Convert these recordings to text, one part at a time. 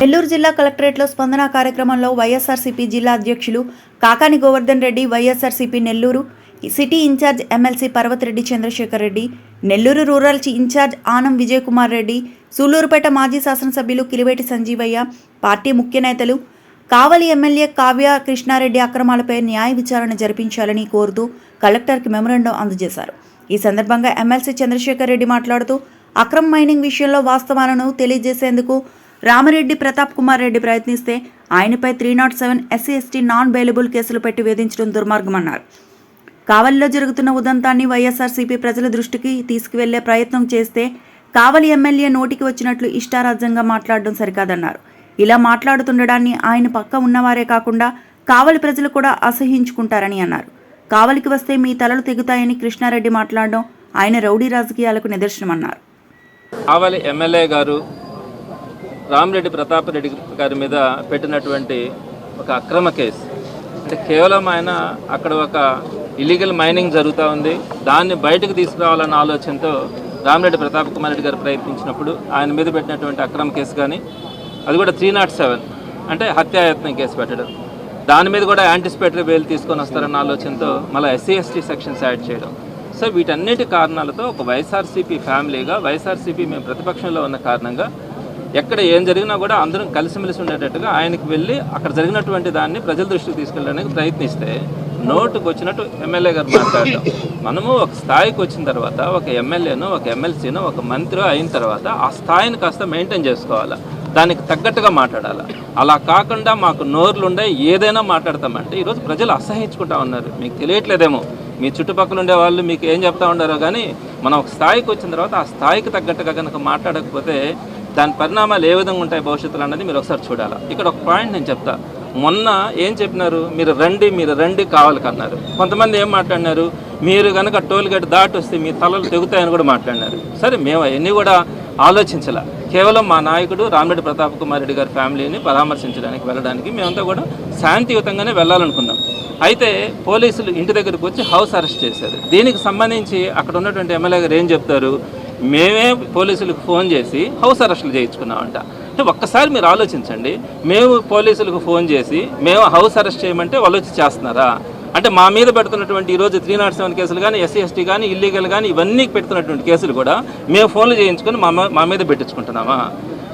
నెల్లూరు జిల్లా కలెక్టరేట్లో స్పందన కార్యక్రమంలో వైఎస్ఆర్సీపీ జిల్లా అధ్యక్షులు Kakani Govardhan Reddy YSRCP Nellore city in charge MLC Parvathireddy Chandrasekhar Reddy Nellore rural in charge Anam Vijay Kumar Reddy Sullurpeta మాజీ శాసనసభ్యులు కిలివేటి సంజీవయ్య పార్టీ ముఖ్య నేతలు కావలి ఎమ్మెల్యే కావ్య కృష్ణారెడ్డి అక్రమాలపై న్యాయ విచారణ జరిపించాలని కోరుతూ కలెక్టర్కి మెమరాండం అందజేశారు. ఈ సందర్భంగా ఎమ్మెల్సీ చంద్రశేఖర్ రెడ్డి మాట్లాడుతూ అక్రమ్ మైనింగ్ విషయంలో వాస్తవాలను తెలియజేసేందుకు రామరెడ్డి ప్రతాప్ కుమార్ రెడ్డి ప్రయత్నిస్తే ఆయనపై three not seven SC ST non bailable కేసులు పెట్టి వేధించడం దుర్మార్గమన్నారు. కావలిలో జరుగుతున్న ఉదంతాన్ని వైఎస్ఆర్సీపీ ప్రజల దృష్టికి తీసుకువెళ్ళే ప్రయత్నం చేస్తే కావలి ఎమ్మెల్యే నోటికి వచ్చినట్లు ఇష్టారాజ్యంగా మాట్లాడడం సరికాదన్నారు. ఇలా మాట్లాడుతుండడాన్ని ఆయన పక్క ఉన్నవారే కాకుండా కావలి ప్రజలు కూడా అసహించుకుంటారని అన్నారు. కావలికి వస్తే మీ తలలు తెగుతాయని కృష్ణారెడ్డి మాట్లాడడం ఆయన రౌడీ రాజకీయాలకు నిదర్శనమన్నారు. కావలి ఎమ్మెల్యే గారు రామిరెడ్డి ప్రతాప్ రెడ్డి గారి మీద పెట్టినటువంటి ఒక అక్రమ కేసు. అంటే కేవలం ఆయన అక్కడ ఒక ఇల్లీగల్ మైనింగ్ జరుగుతూ ఉంది. దాన్ని బయటకు తీసుకురావాలన్న ఆలోచనతో రామిరెడ్డి ప్రతాప్ కుమార్ రెడ్డి గారు ప్రయత్నించినప్పుడు ఆయన మీద పెట్టినటువంటి అక్రమ కేసు కానీ అది కూడా త్రీ నాట్ సెవెన్ అంటే హత్యాయత్నం కేసు పెట్టడం. దాని మీద కూడా యాంటిసిపేటరీ బెయిల్ తీసుకొని వస్తారన్న ఆలోచనతో మళ్ళీ ఎస్సీ ఎస్టీ సెక్షన్స్ యాడ్ చేయడం. సో వీటన్నిటి కారణాలతో ఒక వైఎస్ఆర్సీపీ ఫ్యామిలీగా వైఎస్ఆర్సీపీ మేము ప్రతిపక్షంలో ఉన్న కారణంగా ఎక్కడ ఏం జరిగినా కూడా అందరం కలిసిమెలిసి ఉండేటట్టుగా ఆయనకి వెళ్ళి అక్కడ జరిగినటువంటి దాన్ని ప్రజల దృష్టికి తీసుకెళ్ళడానికి ప్రయత్నిస్తే నోటుకు వచ్చినట్టు ఎమ్మెల్యే గారు మాట్లాడడం. మనము ఒక స్థాయికి వచ్చిన తర్వాత ఒక ఎమ్మెల్యేను ఒక ఎమ్మెల్సీను ఒక మంత్రి అయిన తర్వాత ఆ స్థాయిని కాస్త మెయింటైన్ చేసుకోవాలా? దానికి తగ్గట్టుగా మాట్లాడాలి? అలా కాకుండా మాకు నోర్లుండే ఏదైనా మాట్లాడతామంటే ఈరోజు ప్రజలు అసహించుకుంటా ఉన్నారు. మీకు తెలియట్లేదేమో. మీ చుట్టుపక్కల ఉండే వాళ్ళు మీకు ఏం చెప్తా ఉండారో కానీ మనం ఒక స్థాయికి వచ్చిన తర్వాత ఆ స్థాయికి తగ్గట్టుగా కనుక మాట్లాడకపోతే దాని పరిణామాలు ఏ విధంగా ఉంటాయి భవిష్యత్తులో అన్నది మీరు ఒకసారి చూడాలి. ఇక్కడ ఒక పాయింట్ నేను చెప్తా. మొన్న ఏం చెప్పినారు? మీరు రండి మీరు రండి కావాలి కన్నారు. కొంతమంది ఏం మాట్లాడినారు? మీరు కనుక టోల్ గేట్ దాటి వస్తే మీ తలలు తెగుతాయని కూడా మాట్లాడినారు. సరే మేము అవన్నీ కూడా ఆలోచించాల. కేవలం మా నాయకుడు రామిరెడ్డి ప్రతాప్ కుమార్ రెడ్డి గారి ఫ్యామిలీని పరామర్శించడానికి వెళ్ళడానికి మేమంతా కూడా శాంతియుతంగానే వెళ్ళాలనుకున్నాం. అయితే పోలీసులు ఇంటి దగ్గరకు వచ్చి హౌస్ అరెస్ట్ చేశారు. దీనికి సంబంధించి అక్కడ ఉన్నటువంటి ఎమ్మెల్యే గారు ఏం చెప్తారు? మేమే పోలీసులకు ఫోన్ చేసి హౌస్ అరెస్టులు చేయించుకున్నామంట. అంటే ఒక్కసారి మీరు ఆలోచించండి మేము పోలీసులకు ఫోన్ చేసి మేము హౌస్ అరెస్ట్ చేయమంటే వాళ్ళు వచ్చి చేస్తున్నారా? అంటే మా మీద పెడుతున్నటువంటి ఈరోజు త్రీ నాట్ సెవెన్ కేసులు కానీ ఎస్సీ ఎస్టీ కానీ ఇల్లీగల్ కానీ ఇవన్నీ పెడుతున్నటువంటి కేసులు కూడా మేము ఫోన్లు చేయించుకొని మా మా మీద పెట్టించుకుంటున్నామా?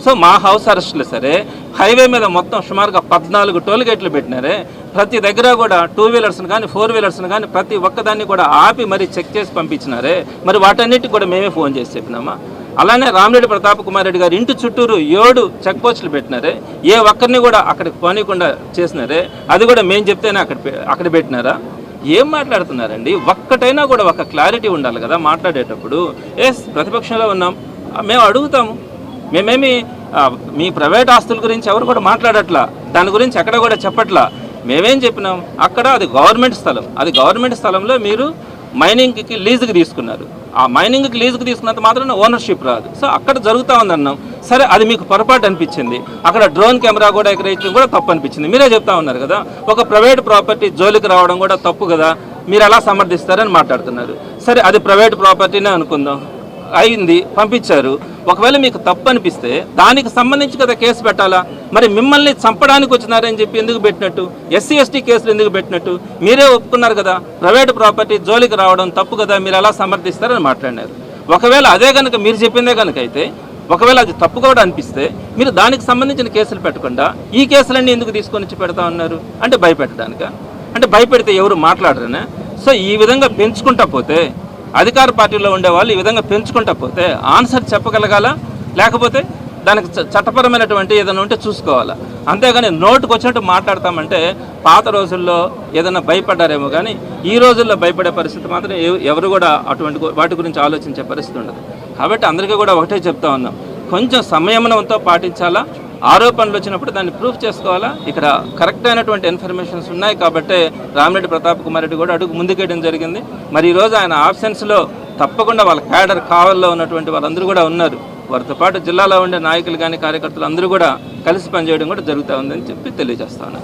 సో మా హౌస్ అరెస్టులు సరే హైవే మీద మొత్తం సుమారుగా పద్నాలుగు టోల్ గేట్లు పెట్టినారే ప్రతి దగ్గర కూడా టూ వీలర్స్ని కానీ ఫోర్ వీలర్స్ని కానీ ప్రతి ఒక్కదాన్ని కూడా ఆపి మరి చెక్ చేసి పంపించినారే. మరి వాటన్నిటికి కూడా మేమే ఫోన్ చేసి చెప్పినామా? అలానే రామిరెడ్డి ప్రతాప్ కుమార్ రెడ్డి గారు ఇంటి చుట్టూరు ఏడు చెక్ పోస్టులు పెట్టినారే. ఏ ఒక్కరిని కూడా అక్కడికి పోనీయకుండా చేసినారే. అది కూడా మేము చెప్తేనే అక్కడ అక్కడ పెట్టినారా? ఏం మాట్లాడుతున్నారండి? ఒక్కటైనా కూడా ఒక క్లారిటీ ఉండాలి కదా మాట్లాడేటప్పుడు. ఎస్ ప్రతిపక్షంలో ఉన్నాం. మేము అడుగుతాము. మేమేమి మీ ప్రైవేట్ ఆస్తుల గురించి ఎవరు కూడా మాట్లాడట్లా. దాని గురించి ఎక్కడ కూడా చెప్పట్లా. మేమేం చెప్పినాం? అక్కడ అది గవర్నమెంట్ స్థలం. అది గవర్నమెంట్ స్థలంలో మీరు మైనింగ్కి లీజుకి తీసుకున్నారు. ఆ మైనింగ్కి లీజుకి తీసుకున్నంత మాత్రం ఓనర్షిప్ రాదు. సో అక్కడ జరుగుతూ ఉందన్నాం. సరే అది మీకు పొరపాటు అనిపించింది. అక్కడ డ్రోన్ కెమెరా కూడా ఎక్కడ కూడా తప్పు అనిపించింది. మీరే చెప్తా ఉన్నారు కదా. ఒక ప్రైవేట్ ప్రాపర్టీ జోలికి రావడం కూడా తప్పు కదా. మీరు ఎలా సమర్థిస్తారని మాట్లాడుతున్నారు. సరే అది ప్రైవేట్ ప్రాపర్టీనే అనుకుందాం. అయింది పంపించారు. ఒకవేళ మీకు తప్పు అనిపిస్తే దానికి సంబంధించి కదా కేసు పెట్టాలా? మరి మిమ్మల్ని చంపడానికి వచ్చినారని చెప్పి ఎందుకు పెట్టినట్టు? ఎస్సీ ఎస్టీ కేసులు ఎందుకు పెట్టినట్టు? మీరే ఒప్పుకున్నారు కదా ప్రైవేట్ ప్రాపర్టీ జోలికి రావడం తప్పు కదా మీరు ఎలా సమర్థిస్తారని మాట్లాడినారు. ఒకవేళ అదే కనుక మీరు చెప్పిందే కనుక అయితే ఒకవేళ అది తప్పు కూడా అనిపిస్తే మీరు దానికి సంబంధించిన కేసులు పెట్టకుండా ఈ కేసులన్నీ ఎందుకు తీసుకొని వచ్చి పెడతా ఉన్నారు? అంటే భయపెట్టడానిక? అంటే భయపెడితే ఎవరు మాట్లాడరనే? సో ఈ విధంగా పెంచుకుంటా పోతే అధికార పార్టీలో ఉండేవాళ్ళు ఈ విధంగా పెంచుకుంటా పోతే ఆన్సర్ చెప్పగలగాల? లేకపోతే దానికి చ- చట్టపరమైనటువంటి ఏదైనా ఉంటే చూసుకోవాలా? అంతేగాని నోటుకు వచ్చినట్టు మాట్లాడతామంటే పాత రోజుల్లో ఏదైనా భయపడ్డారేమో కానీ ఈ రోజుల్లో భయపడే పరిస్థితి మాత్రం ఎవ- ఎవరు కూడా అటువంటి వాటి గురించి ఆలోచించే పరిస్థితి ఉండదు. కాబట్టి అందరికీ కూడా ఒకటే చెప్తా ఉన్నాం. కొంచెం సంయమనంతో పాటించాలా? ఆరోపణలు వచ్చినప్పుడు దాన్ని ప్రూఫ్ చేసుకోవాలా? ఇక్కడ కరెక్ట్ అయినటువంటి ఇన్ఫర్మేషన్స్ ఉన్నాయి కాబట్టి రామిరెడ్డి ప్రతాప్ కుమార్ రెడ్డి కూడా అడుగు ముందుకేయడం జరిగింది. మరి ఈరోజు ఆయన ఆబ్సెన్స్లో తప్పకుండా వాళ్ళ క్యాడర్ కావల్లో ఉన్నటువంటి వాళ్ళందరూ కూడా ఉన్నారు. వారితో పాటు జిల్లాలో ఉండే నాయకులు కానీ కార్యకర్తలు అందరూ కూడా కలిసి పనిచేయడం కూడా జరుగుతూ ఉందని చెప్పి తెలియజేస్తాను